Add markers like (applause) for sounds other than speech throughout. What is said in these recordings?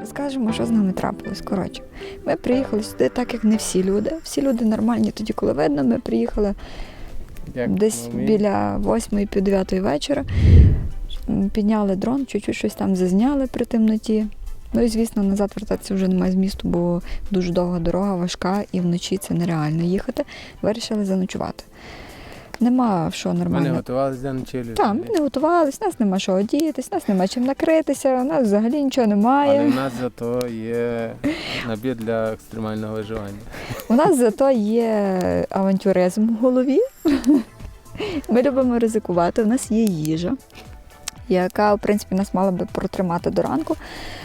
розкажемо, що з нами трапилось. Коротше, ми приїхали сюди, так як не всі люди. Всі люди нормальні тоді, коли видно. Ми приїхали Як десь ми біля 8 пів 9 вечора. Підняли дрон, чуть-чуть щось там зазняли при темноті. Ну і звісно, назад вертатися вже немає змісту, бо дуже довга дорога, важка, і вночі це нереально їхати. Вирішили заночувати. Нема що Ми не нормально. готувалися для ночівлі. Так, ми не готувались, нас нема що одіятись, нас нема чим накритися, у нас взагалі нічого немає. Але в нас зато є набір для екстремального виживання. У нас зато є авантюризм в голові. Ми любимо ризикувати. У нас є їжа, яка, в принципі, нас мала би протримати до ранку.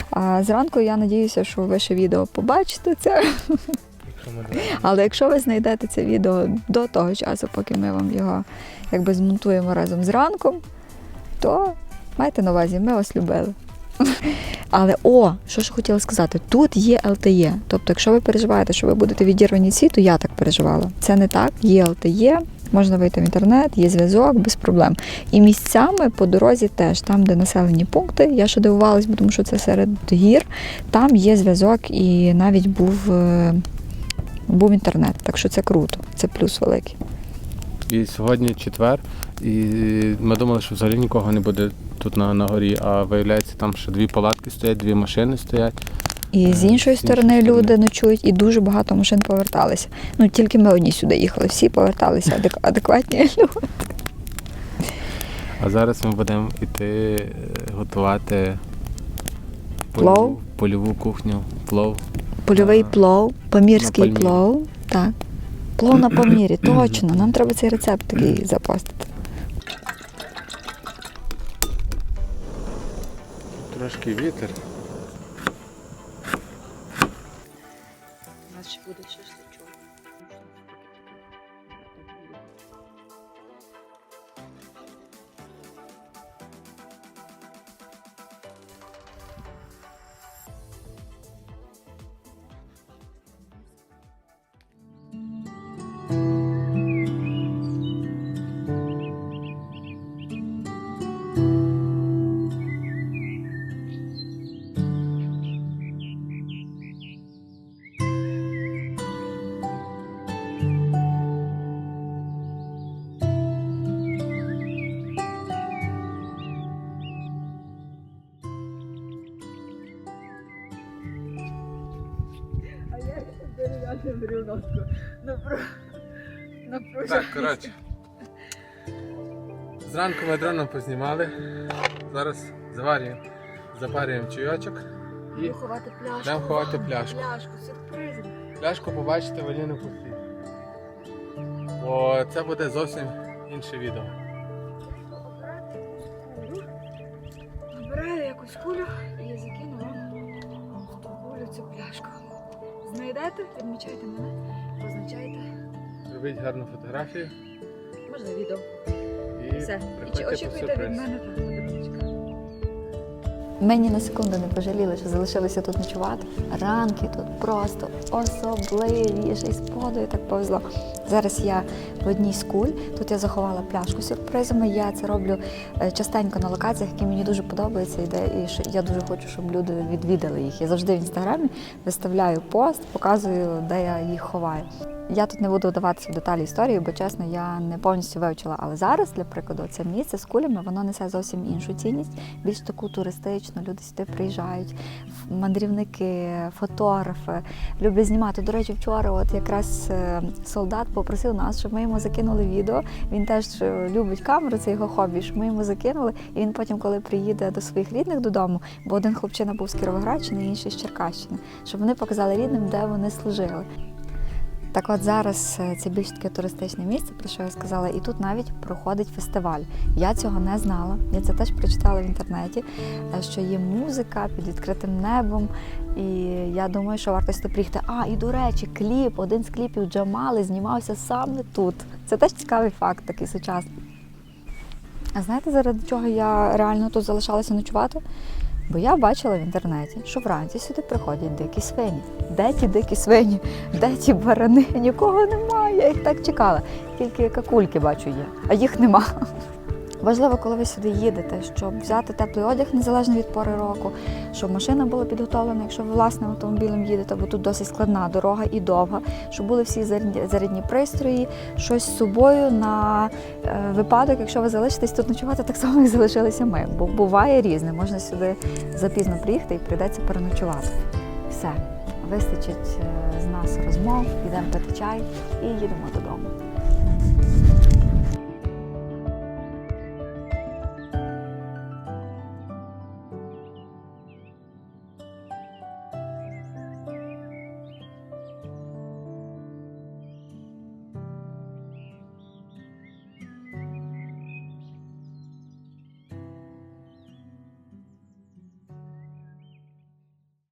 А зранку я надіюся, що ви ще відео побачите це. Але якщо ви знайдете це відео до того часу, поки ми вам його якби змонтуємо разом з ранком, то майте на увазі, ми вас любили. (laughs) Але о, що ж хотіла сказати, тут є LTE. Тобто, якщо ви переживаєте, що ви будете відірвані то я так переживала. Це не так, є LTE, можна вийти в інтернет, є зв'язок без проблем. І місцями по дорозі теж, там, де населені пункти, я ще дивувалась, тому що це серед гір, там є зв'язок і навіть був. Був інтернет, так що це круто, це плюс великий. І сьогодні четвер, і ми думали, що взагалі нікого не буде тут на, на горі, а виявляється, там ще дві палатки стоять, дві машини стоять. І з Е, іншої сторони люди ночують, і дуже багато машин поверталися. Ну тільки ми одні сюди їхали, всі поверталися адек- (laughs) адекватні люди. А зараз ми будемо йти е, готувати Плов? польову, польову кухню, плов. Польовий плов, памірський на плов. Так. Плов на помірі, (clears throat) точно. Нам треба цей рецепт такий запостити. Трошки вітер. Дерев'яне брюнотку. Так, коротше. Зранку ми дроном познімали. Зараз заварюємо, запарюємо чайочок і ховати пляшку. Йдемо ховати пляшку. Пляшку, сюрприз. пляшку побачите в Аліни кухні. Бо це буде зовсім інше відео. Знайдете, відмічайте мене, позначайте. Зробіть гарну фотографію Можна відео. і Все. приходьте по Очікуйте від сюрприз. мене подаруночка. Ми ні на секунду не пожаліли, що залишилися тут ночувати. Ранки тут просто особливі, ще й з подою так повезло. Зараз я в одній з куль. Тут я заховала пляшку з сюрпризами. Я це роблю е, частенько на локаціях, які мені дуже подобаються. І, де, і я дуже хочу, щоб люди відвідали їх. Я завжди в інстаграмі виставляю пост, показую, де я їх ховаю. Я тут не буду вдаватися в деталі історії, бо чесно, я не повністю вивчила. Але зараз, для прикладу, це місце з кулями, воно несе зовсім іншу цінність, більш таку туристичну. Люди сюди приїжджають, мандрівники, фотографи, люблять знімати. До речі, вчора, от якраз е, солдат попросив нас, щоб ми йому закинули відео. Він теж е, любить камеру, це його хобі. Щоб ми йому закинули. І він потім, коли приїде до своїх рідних додому, бо один хлопчина був з Кіровоградщини, інший з Черкащини, щоб вони показали рідним, де вони служили. Так от зараз е, це більш таке туристичне місце, про що я сказала, і тут навіть проходить фестиваль. Я цього не знала. Я це теж прочитала в інтернеті, е, що є музика під відкритим небом. І я думаю, що варто сюди приїхати. А, і до речі, кліп, один з кліпів Джамали знімався саме тут. Це теж цікавий факт, такий сучасний. А знаєте, заради чого я реально тут залишалася ночувати? Бо я бачила в інтернеті, що вранці сюди приходять дикі свині. Де ті дикі свині? Де ті барани? Нікого немає. Я їх так чекала. Тільки какульки бачу є, а їх нема. Важливо, коли ви сюди їдете, щоб взяти теплий одяг незалежно від пори року, щоб машина була підготовлена, якщо ви власним автомобілем їдете, бо тут досить складна дорога і довга, щоб були всі зарядні, пристрої, щось з собою на е, випадок, якщо ви залишитесь тут ночувати, так само як залишилися ми. Бо буває різне. Можна сюди запізно приїхати і прийдеться переночувати. Все, вистачить е, з нас розмов, йдемо пити чай і їдемо додому.